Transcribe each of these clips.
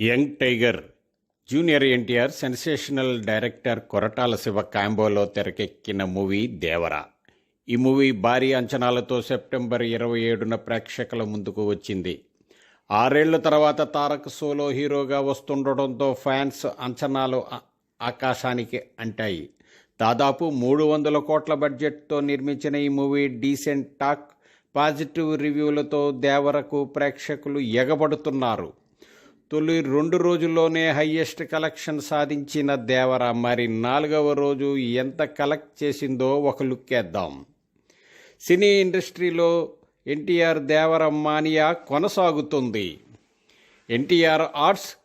Young tiger junior NTR sensational director Koratala Siva కాంబోలో తెరకెక్కిన movie Devara. ఈ movie భారీ అంచనాలతో సెప్టెంబర్ ఇరవై ఏడున ప్రేక్షకుల ముందుకు వచ్చింది. ఆరేళ్ళ తర్వాత తారక్ సోలో హీరోగా వస్తుండటంతో ఫ్యాన్స్ అంచనాలు ఆకాశానికి అంటాయి. దాదాపు మూడు వందల కోట్ల బడ్జెట్తో నిర్మించిన ఈ మూవీ డీసెంట్ టాక్ పాజిటివ్ రివ్యూలతో దేవరకు ప్రేక్షకులు ఎగబడుతున్నారు. తొలి రెండు రోజుల్లోనే హయ్యెస్ట్ కలెక్షన్ సాధించిన దేవర మరి నాలుగవ రోజు ఎంత కలెక్ట్ చేసిందో ఒక లుక్ వేద్దాం. సినీ ఇండస్ట్రీలో ఎన్టీఆర్ దేవర మానియా కొనసాగుతుంది. ఎన్టీఆర్ ఆర్ట్స్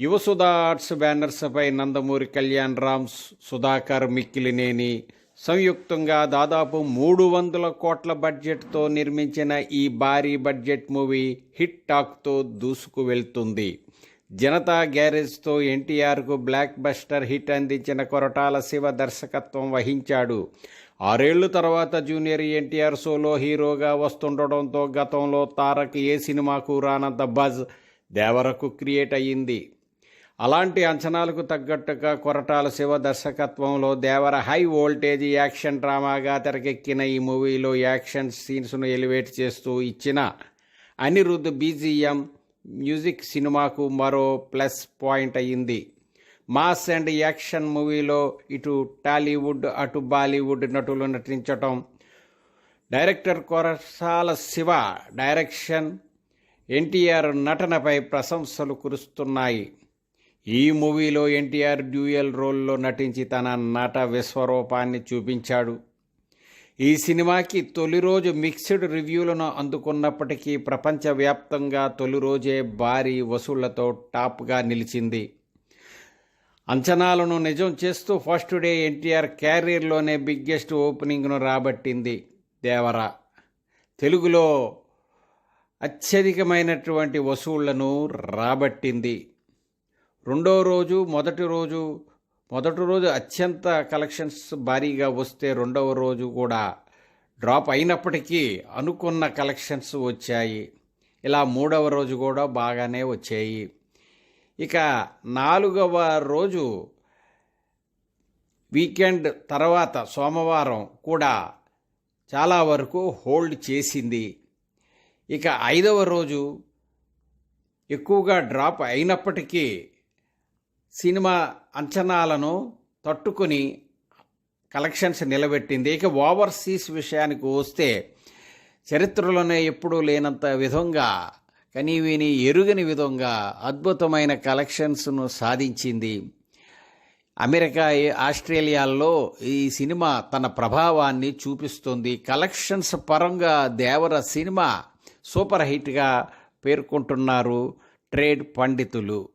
యువసుధా ఆర్ట్స్ బ్యానర్స్పై నందమూరి కళ్యాణ్ రామ్ సుధాకర్ మిక్కిలినేని సంయుక్తంగా దాదాపు మూడు వందల కోట్ల బడ్జెట్తో నిర్మించిన ఈ భారీ బడ్జెట్ మూవీ హిట్ టాక్తో దూసుకు వెళ్తుంది. జనతా గ్యారేజ్తో ఎన్టీఆర్కు బ్లాక్ బస్టర్ హిట్ అందించిన కొరటాల శివ దర్శకత్వం వహించాడు. ఆరేళ్ళ తర్వాత జూనియర్ ఎన్టీఆర్ సోలో హీరోగా వస్తుండటంతో గతంలో తారక్ ఏ సినిమాకు రానంత బజ్ దేవరకు క్రియేట్ అయ్యింది. అలాంటి అంచనాలకు తగ్గట్టుగా కొరటాల శివ దర్శకత్వంలో దేవర హై వోల్టేజ్ యాక్షన్ డ్రామాగా తెరకెక్కిన ఈ మూవీలో యాక్షన్ సీన్స్ను ఎలివేట్ చేస్తూ ఇచ్చిన అనిరుద్ధ్ బీజిఎం మ్యూజిక్ సినిమాకు మరో ప్లస్ పాయింట్ అయ్యింది మాస్ అండ్ యాక్షన్ మూవీలో ఇటు టాలీవుడ్ అటు బాలీవుడ్ నటులు నటించటం. డైరెక్టర్ కొరసాల శివ డైరెక్షన్ ఎన్టీఆర్ నటనపై ప్రశంసలు కురుస్తున్నాయి. ఈ మూవీలో ఎన్టీఆర్ డ్యూయల్ రోల్లో నటించి తన నట విశ్వరూపాన్ని చూపించాడు. ఈ సినిమాకి తొలి రోజు మిక్స్డ్ రివ్యూలను అందుకున్నప్పటికీ ప్రపంచవ్యాప్తంగా తొలి రోజే భారీ వసూళ్ళతో టాప్గా నిలిచింది. అంచనాలను నిజం చేస్తూ ఫస్ట్ డే ఎన్టీఆర్ క్యారియర్లోనే బిగ్గెస్ట్ ఓపెనింగ్ను రాబట్టింది దేవరా. తెలుగులో అత్యధికమైనటువంటి వసూళ్ళను రాబట్టింది. రెండో రోజు మొదటి రోజు మొదటి రోజు అత్యంత కలెక్షన్స్ భారీగా వస్తే రెండవ రోజు కూడా డ్రాప్ అయినప్పటికీ అనుకున్న కలెక్షన్స్ వచ్చాయి. ఇలా మూడవ రోజు కూడా బాగానే వచ్చాయి. ఇక నాలుగవ రోజు వీకెండ్ తర్వాత సోమవారం కూడా చాలా వరకు హోల్డ్ చేసింది. ఇక ఐదవ రోజు ఎక్కువగా డ్రాప్ అయినప్పటికీ సినిమా అంచనాలను తట్టుకొని కలెక్షన్స్ నిలబెట్టింది. ఇక ఓవర్సీస్ విషయానికి వస్తే చరిత్రలోనే ఎప్పుడూ లేనంత విధంగా కనీవిని ఎరుగని విధంగా అద్భుతమైన కలెక్షన్స్ను సాధించింది. అమెరికా ఆస్ట్రేలియాల్లో ఈ సినిమా తన ప్రభావాన్ని చూపిస్తుంది. కలెక్షన్స్ పరంగా దేవర సినిమా సూపర్ హిట్గా పేర్కొంటున్నారు ట్రేడ్ పండితులు.